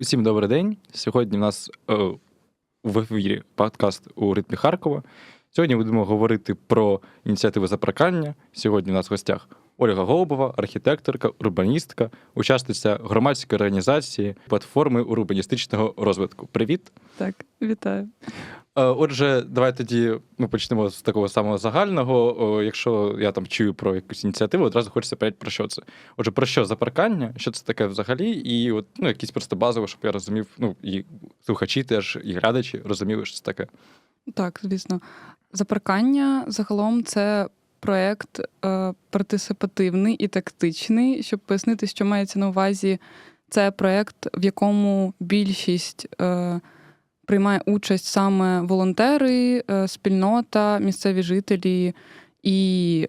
Усім добрий день. Сьогодні в нас е, в ефірі подкаст у ритмі Харкова. Сьогодні будемо говорити про ініціативи запракання. Сьогодні у нас в гостях Ольга Голубова, архітекторка, урбаністка, учасниця громадської організації платформи урбаністичного розвитку. Привіт! Так, вітаю. Е, Отже, давай тоді ми почнемо з такого самого загального. Якщо я там чую про якусь ініціативу, одразу хочеться питати, про що це. Отже, про що запаркання, що це таке взагалі, і от ну, якісь просто базово, щоб я розумів, ну і слухачі теж, і глядачі розуміли, що це таке. Так, звісно. Запаркання загалом це проєкт е, партисипативний і тактичний. Щоб пояснити, що мається на увазі, це проєкт, в якому більшість е, приймає участь саме волонтери, е, спільнота, місцеві жителі, і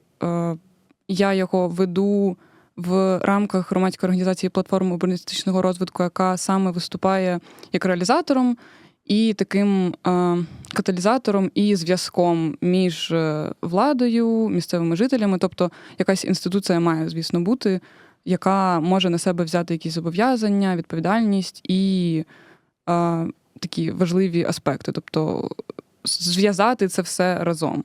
я його веду в рамках громадської організації платформи урбаністичного розвитку, яка саме виступає як реалізатором і таким е, каталізатором і зв'язком між е, владою, місцевими жителями. Тобто, якась інституція має, звісно, бути, яка може на себе взяти якісь зобов'язання, відповідальність і е, такі важливі аспекти, тобто зв'язати це все разом.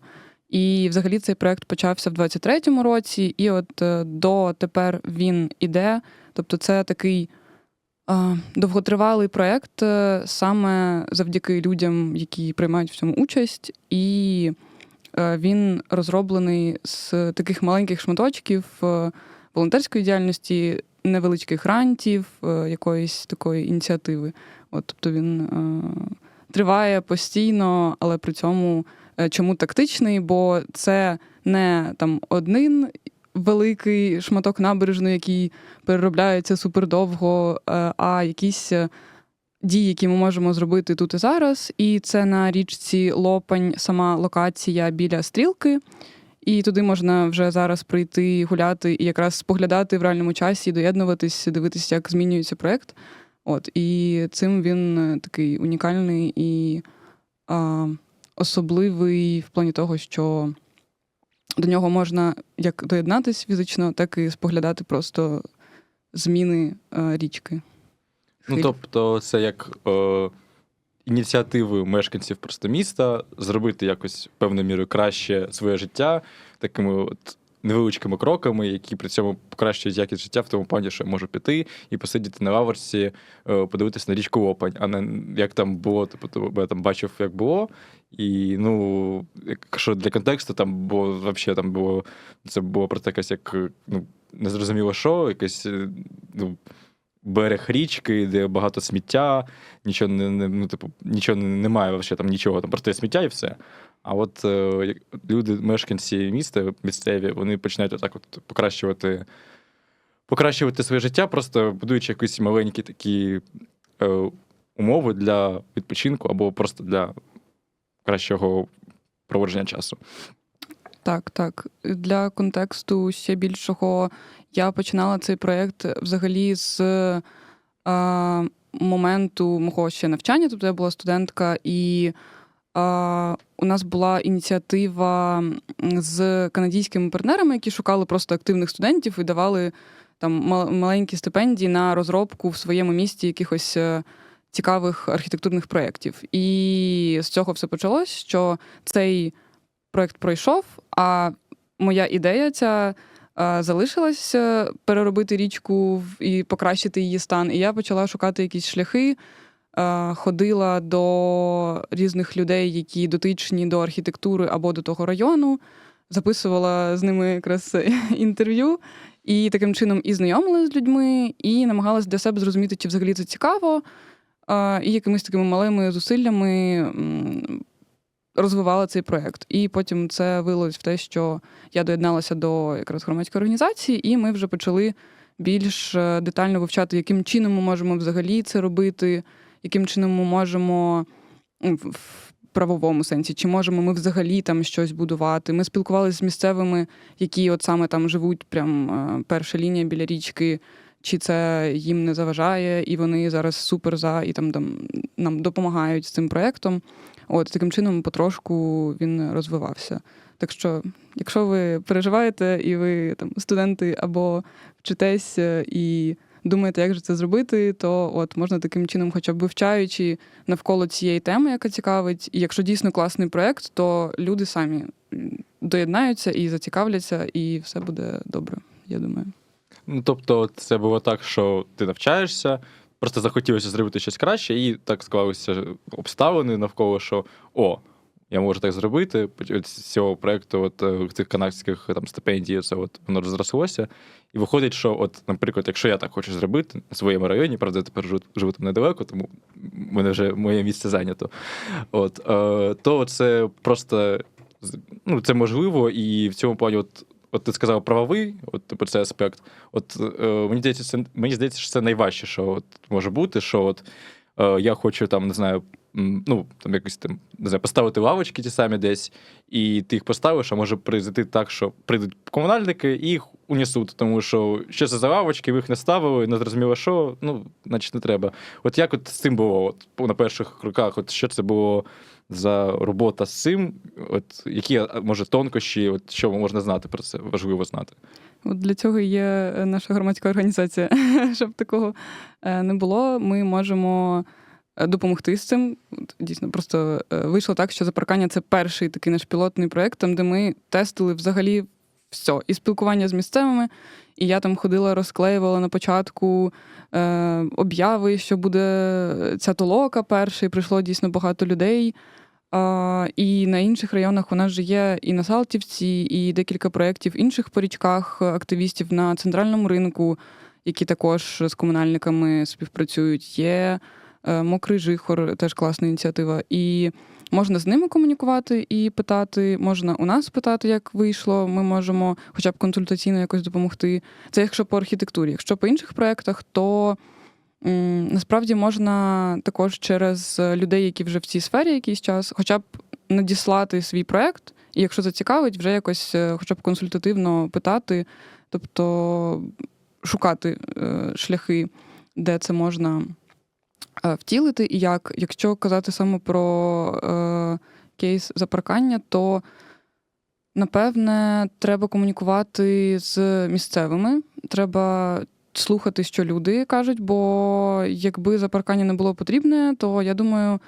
І взагалі цей проект почався в 23-му році, і от до тепер він іде. Тобто, це такий довготривалий проект е, саме завдяки людям, які приймають в цьому участь, і е, він розроблений з таких маленьких шматочків е, волонтерської діяльності, невеличких грантів, якоїсь такої ініціативи. От, тобто він триває постійно, але при цьому чому тактичний? Бо це не там один великий шматок набережної, який переробляється супердовго, е, а якісь е, дії, які ми можемо зробити тут і зараз. І це на річці Лопань, сама локація біля стрілки. І туди можна вже зараз прийти, гуляти і якраз споглядати в реальному часі, доєднуватись, дивитися, як змінюється проєкт. От і цим він е, такий унікальний і а, особливий в плані того, що до нього можна як доєднатись фізично, так і споглядати просто зміни річки. Ну тобто, це як е, ініціативи мешканців просто міста зробити якось певною мірою краще своє життя такими от невеличкими кроками, які при цьому покращують якість життя в тому плані, що я можу піти і посидіти на лавочці, е, подивитися на річку Лопань, а не як там було, типу, я там бачив, як було. І ну, якщо для контексту, там було взагалі там було це було просто якась як ну, незрозуміло що, якесь е, ну, берег річки, де багато сміття, нічого не, не ну, типу, нічого немає, вообще, там нічого, там просто є сміття і все. А от е, люди, мешканці міста місцеві, вони починають отак от покращувати, покращувати своє життя, просто будуючи якісь маленькі такі е, умови для відпочинку або просто для кращого проводження часу. Так, так. Для контексту ще більшого я починала цей проєкт взагалі з а, моменту мого ще навчання. Тобто я була студентка, і у нас була ініціатива з канадійськими партнерами, які шукали просто активних студентів і давали там мал- маленькі стипендії на розробку в своєму місті якихось. е, Цікавих архітектурних проєктів. І з цього все почалось, що цей проєкт пройшов, а моя ідея ця е, залишилась е, переробити річку і покращити її стан. І я почала шукати якісь шляхи, ходила до різних людей, які дотичні до архітектури або до того району, записувала з ними якраз інтерв'ю. І таким чином і знайомилася з людьми, і намагалась для себе зрозуміти, чи взагалі це цікаво. е, І якимись такими малими зусиллями розвивала цей проєкт. І потім це вилилось в те, що я доєдналася до якраз громадської організації, і ми вже почали більш е, детально вивчати, яким чином ми можемо взагалі це робити, яким чином ми можемо в в правовому сенсі, чи можемо ми взагалі там щось будувати. Ми спілкувалися з місцевими, які от саме там живуть, прям е, перша лінія біля річки. Чи це їм не заважає, і вони зараз супер за і там, там нам допомагають з цим проєктом. От таким чином потрошку він розвивався. Так що, якщо ви переживаєте і ви там студенти або вчитесь е, і думаєте, як же це зробити, то от можна таким чином, хоча б вивчаючи навколо цієї теми, яка цікавить, і якщо дійсно класний проект, то люди самі доєднаються і зацікавляться, і все буде добре. Я думаю. Ну, тобто, це було так, що ти навчаєшся, просто захотілося зробити щось краще, і так склалися обставини навколо, що о, я можу так зробити. З цього проєкту, от е, цих канадських там стипендій, це от воно розрослося. І виходить, що, от, наприклад, якщо я так хочу зробити на своєму районі, правда, я тепер живу, живу там недалеко, тому мене вже моє місце зайнято. От, е, то це просто ну, це можливо, і в цьому плані, от, от ти сказав правовий, от типу, цей аспект. От е, мені здається, це мені здається, що це найважче, що от може бути, що от е, я хочу там, не знаю, ну там якось там не знаю, поставити лавочки ті самі десь, і ти їх поставиш, а може произойти так, що прийдуть комунальники і їх унесуть, тому що що це за лавочки, ви їх не ставили, не зрозуміло, що, ну, значить, не треба. От як от з цим було? От на перших кроках, от що це було за робота з цим? От які може тонкощі, от що можна знати про це? Важливо знати. От для цього є е, наша громадська організація. Щоб такого е, не було, ми можемо допомогти з цим. Дійсно, просто е, вийшло так, що запаркання це перший такий наш пілотний проєкт, там, де ми тестили взагалі все. І спілкування з місцевими. І я там ходила, розклеювала на початку е, обяви, що буде ця толока перша, і прийшло дійсно багато людей. А, і на інших районах нас же є і на Салтівці, і декілька проєктів інших по річках е, активістів на центральному ринку, які також з комунальниками співпрацюють. Є е, мокрий жихор, теж класна ініціатива. І можна з ними комунікувати і питати, можна у нас питати, як вийшло. Ми можемо хоча б консультаційно якось допомогти. Це якщо по архітектурі. Якщо по інших проєктах, то насправді можна також через людей, які вже в цій сфері якийсь час, хоча б надіслати свій проєкт, і якщо зацікавить, вже якось е, хоча б консультативно питати, тобто шукати е, шляхи, де це можна е, втілити, і як. Якщо казати саме про е, кейс запаркання, то напевне треба комунікувати з місцевими. Треба слухати, що люди кажуть, бо якби запаркання не було потрібне, то я думаю.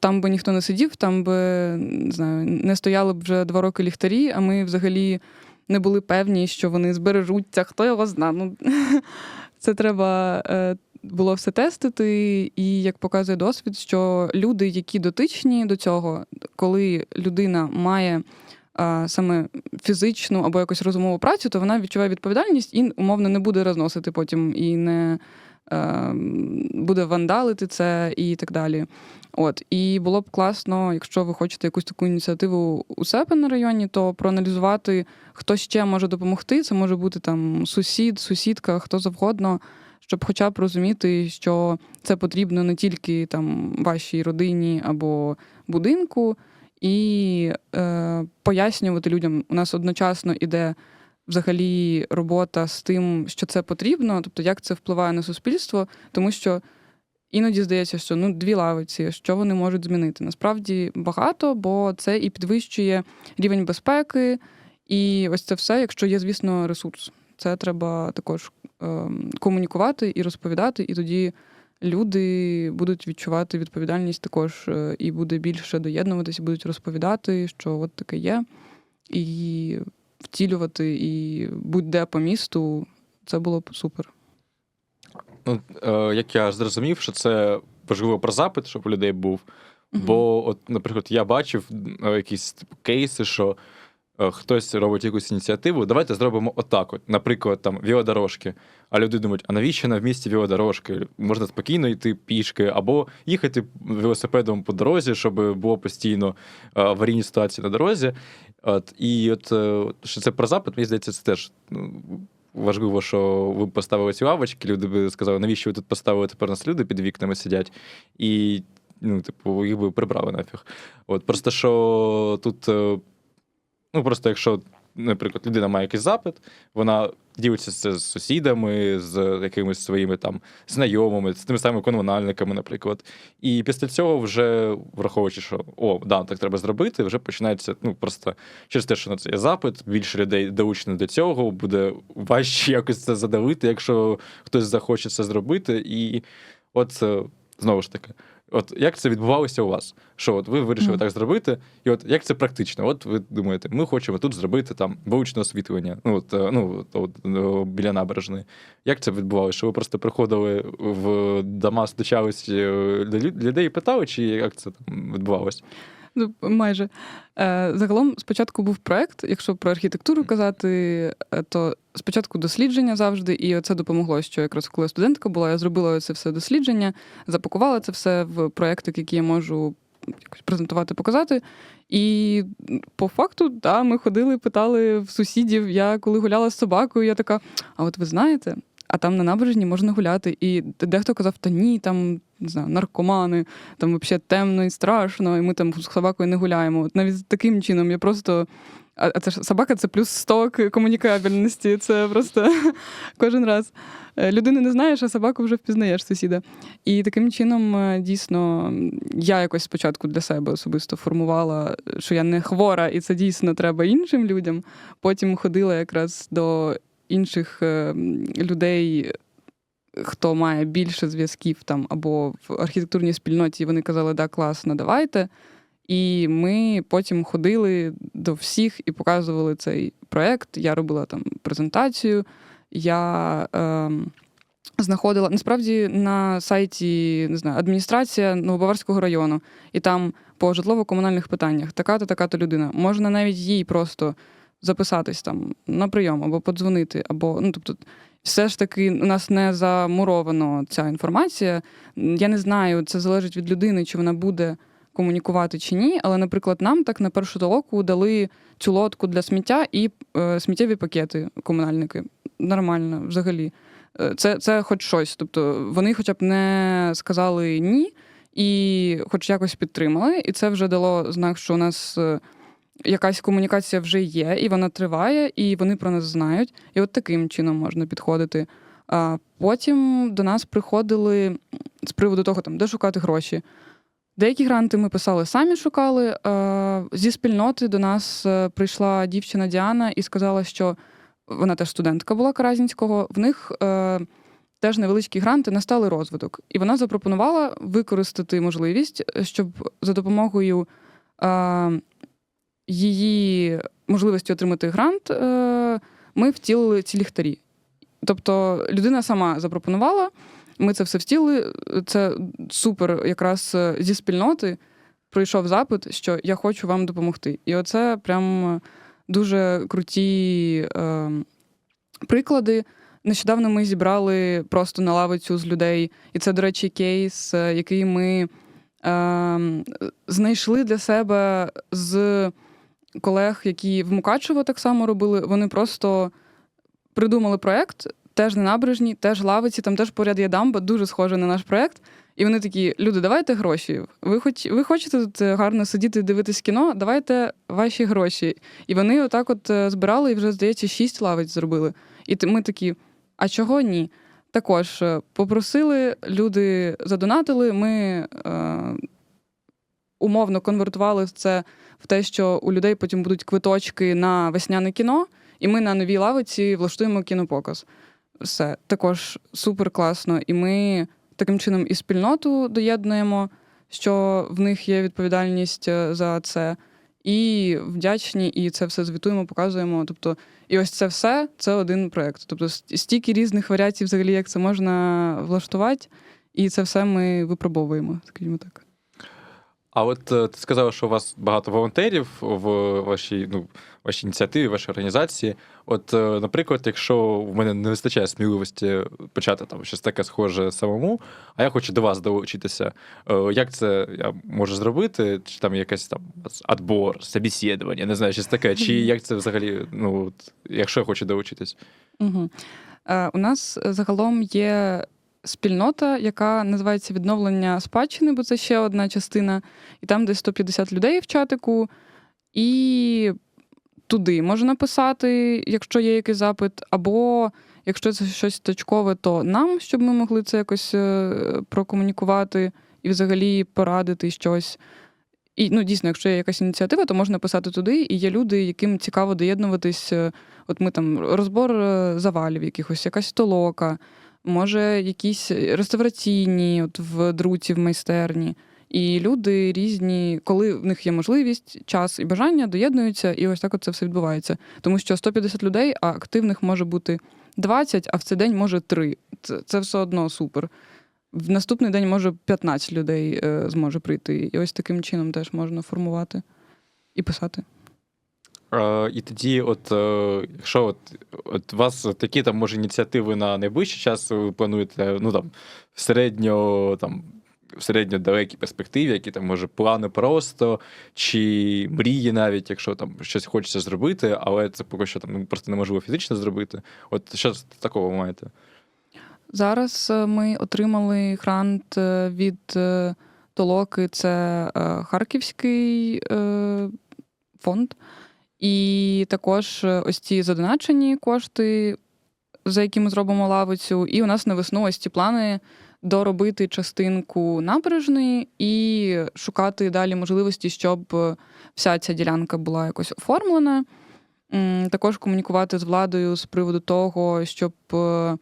Там би ніхто не сидів, там би не знаю, не стояли б вже два роки ліхтарі, а ми взагалі не були певні, що вони збережуться, хто його зна. Ну, це треба е, було все тестити. І як показує досвід, що люди, які дотичні до цього, коли людина має а, саме фізичну або якусь розумову працю, то вона відчуває відповідальність і умовно не буде розносити потім і не е, буде вандалити це і так далі. От і було б класно, якщо ви хочете якусь таку ініціативу у себе на районі, то проаналізувати, хто ще може допомогти. Це може бути там сусід, сусідка, хто завгодно, щоб хоча б розуміти, що це потрібно не тільки там вашій родині або будинку, і е, пояснювати людям. У нас одночасно іде взагалі робота з тим, що це потрібно, тобто як це впливає на суспільство, тому що. Іноді здається, що ну дві лавиці, що вони можуть змінити. Насправді багато, бо це і підвищує рівень безпеки, і ось це все, якщо є, звісно, ресурс. Це треба також комунікувати і розповідати, і тоді люди будуть відчувати відповідальність також е, і буде більше доєднуватися, будуть розповідати, що от таке є, і втілювати, і будь-де по місту. Це було б супер. Ну, е, як я зрозумів, що це важливо про запит, щоб у людей був. Бо, от, наприклад, я бачив е, якісь типу, кейси, що хтось робить якусь ініціативу. Давайте зробимо отак. От, наприклад, там велодорожки. А люди думають, а навіщо на в місті велодорожки? Можна спокійно йти пішки, або їхати велосипедом по дорозі, щоб було постійно е, аварійні ситуації на дорозі. От, і от е, що це про запит, мені здається, це теж. Ну, Важливо, що ви поставили ці лавочки, люди би сказали, навіщо ви тут поставили, тепер нас люди під вікнами сидять, і ну, типу, їх би прибрали нафіг. От просто що тут, е, ну просто якщо наприклад, людина має якийсь запит, вона ділиться це з сусідами, з якимись своїми там знайомими, з тими самими комунальниками, наприклад. І після цього, вже враховуючи, що о, да, так треба зробити, вже починається ну просто через те, що на це є запит, більше людей долучено до цього, буде важче якось це задавити, якщо хтось захоче це зробити. І от е, знову ж таки. От як це відбувалося у вас? Що от ви вирішили Мгм. так зробити, і от як це практично? От ви думаєте, ми хочемо тут зробити там вуличне освітлення, ну от, е, ну от, от, е, біля набережної. Як це відбувалося? Що ви просто приходили в дома, стучались е, до людей і питали, чи як це там відбувалося? Ну, майже. Е, Загалом, спочатку був проект, якщо про архітектуру казати, е, то спочатку дослідження завжди, і це допомогло, що якраз коли студентка була, я зробила це все дослідження, запакувала це все в проєктик, який я можу якось презентувати, показати. І по факту, да, ми ходили, питали в сусідів. Я коли гуляла з собакою, я така: а от ви знаєте, а там на набережні можна гуляти. І дехто казав, та ні, там не знаю, наркомани, там взагалі темно і страшно, і ми там з собакою не гуляємо. От навіть таким чином я просто. А це ж собака це плюс 100 комунікабельності. Це просто кожен раз. Е, Людини не знаєш, а собаку вже впізнаєш сусіда. І таким чином, е, дійсно, я якось спочатку для себе особисто формувала, що я не хвора, і це дійсно треба іншим людям. Потім ходила якраз до інших е, людей, хто має більше зв'язків там або в архітектурній спільноті, вони казали, да, класно, давайте. І ми потім ходили до всіх і показували цей проект. Я робила там презентацію. Я е, знаходила насправді на сайті не знаю, адміністрація Новобаварського району, і там по житлово-комунальних питаннях така-то, така-то людина. Можна навіть їй просто записатись там на прийом або подзвонити, або ну тобто. Все ж таки, у нас не замуровано ця інформація. Я не знаю, це залежить від людини, чи вона буде комунікувати чи ні. Але, наприклад, нам так на першу толоку дали цю лодку для сміття і е, сміттєві пакети комунальники. Нормально, взагалі. Е, Це, це хоч щось. Тобто вони хоча б не сказали ні, і хоч якось підтримали. І це вже дало знак, що у нас е, якась комунікація вже є, і вона триває, і вони про нас знають. І от таким чином можна підходити. А потім до нас приходили з приводу того, там, де шукати гроші. Деякі гранти ми писали самі шукали. Е, Зі спільноти до нас е, прийшла дівчина Діана і сказала, що вона теж студентка була Каразінського. В них е, теж невеличкі гранти на сталий розвиток. І вона запропонувала використати можливість, щоб за допомогою е, її можливості отримати грант, е, ми втілили ці ліхтарі. Тобто людина сама запропонувала. Ми це все втілили. Це супер, якраз е, зі спільноти прийшов запит, що я хочу вам допомогти. І оце прям дуже круті е, приклади. Нещодавно ми зібрали просто на лавицю з людей, і це, до речі, кейс, е, який ми е, знайшли для себе з колег, які в Мукачево так само робили. Вони просто придумали проект, теж на набережні, теж лавиці, там теж поряд є дамба, дуже схоже на наш проект. І вони такі: люди, давайте гроші. Ви хоч ви хочете тут е, гарно сидіти дивитись кіно? Давайте ваші гроші. І вони отак от е, збирали і вже, здається, шість лавиць зробили. І ми такі, а чого ні? Також е, попросили, люди задонатили. Ми е, умовно конвертували це в те, що у людей потім будуть квиточки на весняне кіно, і ми на новій лавиці влаштуємо кінопоказ. Все також супер класно. І ми таким чином і спільноту доєднуємо, що в них є відповідальність е, за це, і вдячні, і це все звітуємо, показуємо. Тобто, і ось це все це один проект. Тобто, стільки різних варіацій, взагалі, як це можна влаштувати, і це все ми випробовуємо, скажімо так. А от е, ти сказала, що у вас багато волонтерів в вашій, ну, вашій ініціативі, вашій організації. От, е, наприклад, якщо в мене не вистачає сміливості почати там щось таке схоже самому, а я хочу до вас долучитися, е, як це я можу зробити? Чи там якесь там отбор, собеседування, не знаю, щось таке, чи як це взагалі, ну, от, якщо я хочу долучитись? Угу. У нас загалом є спільнота, яка називається відновлення спадщини, бо це ще одна частина. І там десь 150 людей в чатику. І туди може написати, якщо є якийсь запит, або якщо це щось точкове, то нам, щоб ми могли це якось е, прокомунікувати і взагалі порадити щось. І ну, дійсно, якщо є якась ініціатива, то можна писати туди, і є люди, яким цікаво доєднуватись. е, От ми там розбор е, завалів, якихось, якась толока, може, якісь реставраційні, от в друці в майстерні. І люди різні, коли в них є можливість, час і бажання, доєднуються, і ось так от це все відбувається. Тому що 150 людей, а активних може бути 20, а в цей день може 3. Це, це все одно супер. В наступний день може 15 людей е, зможе прийти. І ось таким чином теж можна формувати і писати. Е, І тоді, от е, якщо от, от у вас такі там може ініціативи на найближчий час, ви плануєте, ну там середньо там. В середньодалекій перспективі, які там може плани просто, чи мрії навіть, якщо там щось хочеться зробити, але це поки що там ну, просто неможливо фізично зробити. От що такого ви маєте? Зараз е, ми отримали грант від Толоки, це Харківський фонд. І також е, ось ці задоначені кошти, за які ми зробимо лавицю. І у нас на весну ось ці плани доробити частинку набережної і шукати далі можливості, щоб е, вся ця ділянка була якось оформлена. Також комунікувати з владою з приводу того, щоб е,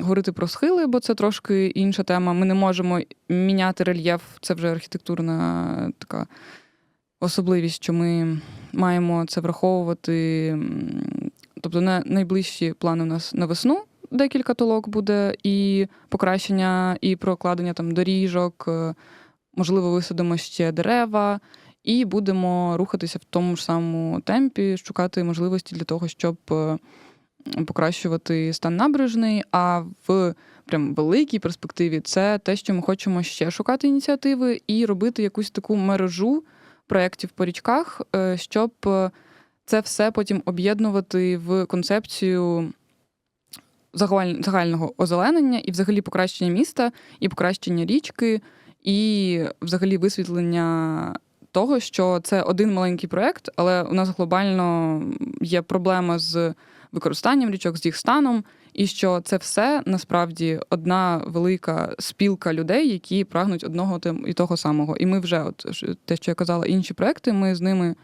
говорити про схили, бо це трошки інша тема. Ми не можемо міняти рельєф, це вже архітектурна така особливість, що ми маємо це враховувати. Тобто, на найближчі плани у нас на весну декілька толок буде, і покращення, і прокладення там доріжок, е, можливо, висадимо ще дерева. І будемо рухатися в тому ж самому темпі, шукати можливості для того, щоб е, покращувати стан набережної. А в прям великій перспективі це те, що ми хочемо ще шукати ініціативи і робити якусь таку мережу проєктів по річках, е, щоб е, це все потім об'єднувати в концепцію загального озеленення і взагалі покращення міста, і покращення річки, і взагалі висвітлення того, що це один маленький проєкт, але у нас глобально є проблема з використанням річок, з їх станом, і що це все насправді одна велика спілка людей, які прагнуть одного і того самого. І ми вже, от те, що я казала, інші проекти, ми з ними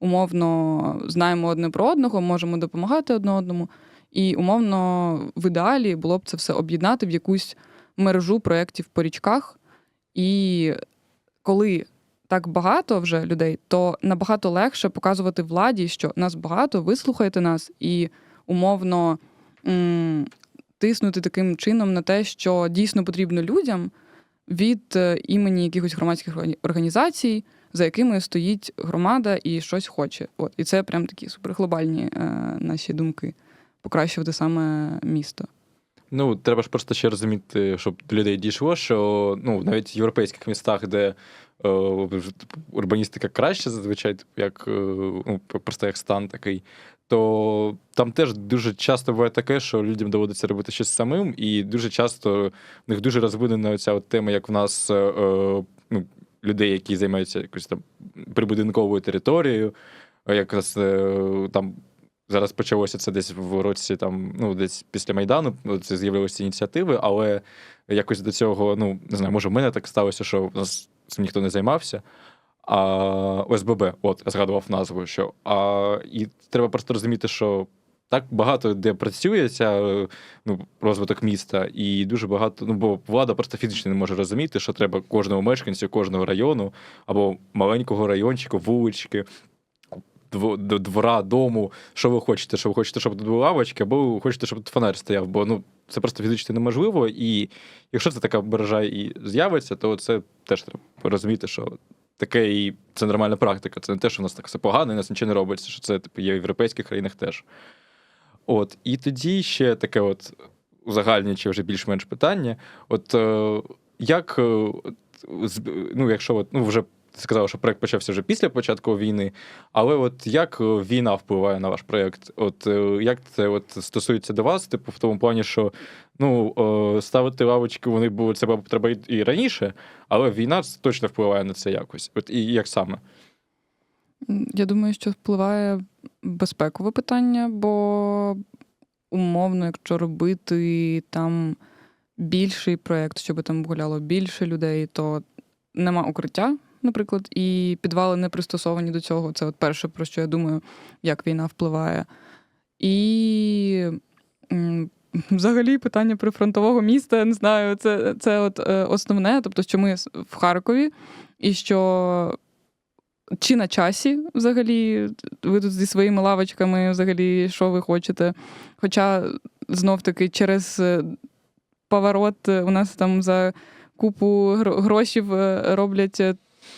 умовно знаємо одне про одного, можемо допомагати одне одному. І умовно в ідеалі було б це все об'єднати в якусь мережу проєктів по річках. І коли так багато вже людей, то набагато легше показувати владі, що нас багато, вислухайте нас, і умовно тиснути таким чином на те, що дійсно потрібно людям від е, імені якихось громадських організацій, за якими стоїть громада і щось хоче. От і це прям такі суперглобальні е, наші думки покращувати саме місто. Ну, треба ж просто ще розуміти, щоб до людей дійшло, що ну, навіть в європейських містах, де е, урбаністика краще, зазвичай, як, е, ну, просто як стан такий, то там теж дуже часто буває таке, що людям доводиться робити щось самим, і дуже часто в них дуже розвинена ця от тема, як в нас е, е, ну, людей, які займаються якоюсь там прибудинковою територією, е, якраз е, там Зараз почалося це десь в році, там, ну, десь після Майдану, ну, це з'явилися ініціативи, але якось до цього, ну, не знаю, може, в мене так сталося, що в нас ніхто не займався. А ОСББ, от, я згадував назву, що. А, і треба просто розуміти, що так багато де працює ця е, ну, розвиток міста, і дуже багато, ну, бо влада просто фізично не може розуміти, що треба кожному мешканцю, кожного району або маленького райончику, вулички, двора, дому, що ви хочете, що ви хочете, щоб тут були лавочки, або ви хочете, щоб тут фонарь стояв, бо ну, це просто фізично неможливо. І якщо це така мережа і з'явиться, то це теж треба розуміти, що таке і це нормальна практика. Це не те, що у нас так все погано, і нас нічого не робиться, що це типу, є в європейських країнах теж. От, і тоді ще таке от узагальнюючи вже більш-менш питання. От е, як, е, ну, якщо от, ну, вже ти сказав, що проект почався вже після початку війни, але от як е, війна впливає на ваш проект? От е, як це от стосується до вас? Типу, в тому плані, що ну е, ставити лавочки вони було це треба і раніше, але війна точно впливає на це якось. От і як саме? Я думаю, що впливає безпекове питання, бо умовно, якщо робити там більший проєкт, щоб там гуляло більше людей, то нема укриття, наприклад, і підвали не пристосовані до цього. Це от перше, про що я думаю, як війна впливає. І взагалі питання прифронтового міста, я не знаю, це, це от е, основне, тобто, що ми в Харкові, і що чи на часі взагалі ви тут зі своїми лавочками, взагалі, що ви хочете. Хоча знов таки через е, поворот у нас там за купу гро- грошів е, роблять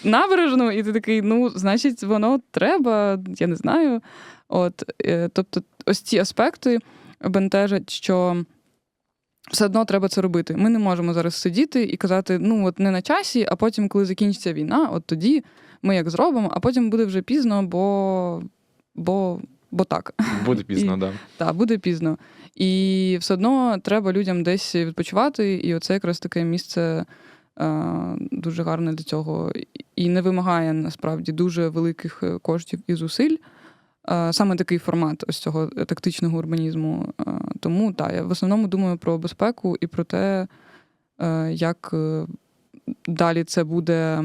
набережну, і ти такий, ну, значить, воно треба, я не знаю. От, е, тобто, ось ці аспекти бентежать, що все одно треба це робити. Ми не можемо зараз сидіти і казати, ну от не на часі, а потім, коли закінчиться війна, от тоді ми як зробимо, а потім буде вже пізно, бо, бо, бо так. Буде пізно, да. Так, буде пізно. І все одно треба людям десь відпочивати, і оце якраз таке місце дуже гарне для цього і не вимагає насправді дуже великих е, коштів і зусиль. Е, Саме такий формат ось цього тактичного урбанізму. Е, Тому так, я в основному думаю про безпеку і про те, е, як е, далі це буде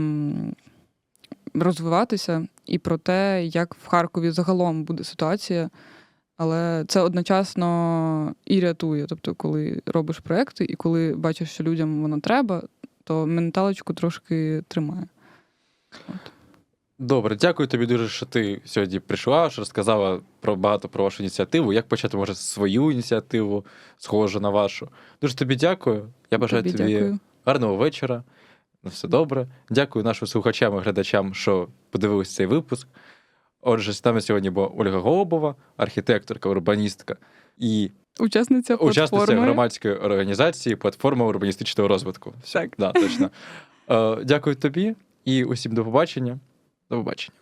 розвиватися, і про те, як в Харкові загалом буде ситуація. Але це одночасно і рятує. Тобто, коли робиш проекти, і коли бачиш, що людям воно треба, то менталочку трошки тримає. Добре, дякую тобі дуже, що ти сьогодні прийшла, що розказала про багато про вашу ініціативу. Як почати, може, свою ініціативу, схожу на вашу. Дуже тобі дякую. Я бажаю тобі, дякую. гарного вечора. На все добре. Дякую нашим слухачам і глядачам, що подивилися цей випуск. Отже, з нами сьогодні була Ольга Голубова, архітекторка, урбаністка і Учасниця учасниця громадської організації платформа урбаністичного розвитку. Все, Так. Да, точно. Е, Дякую тобі і усім до побачення. До побачення.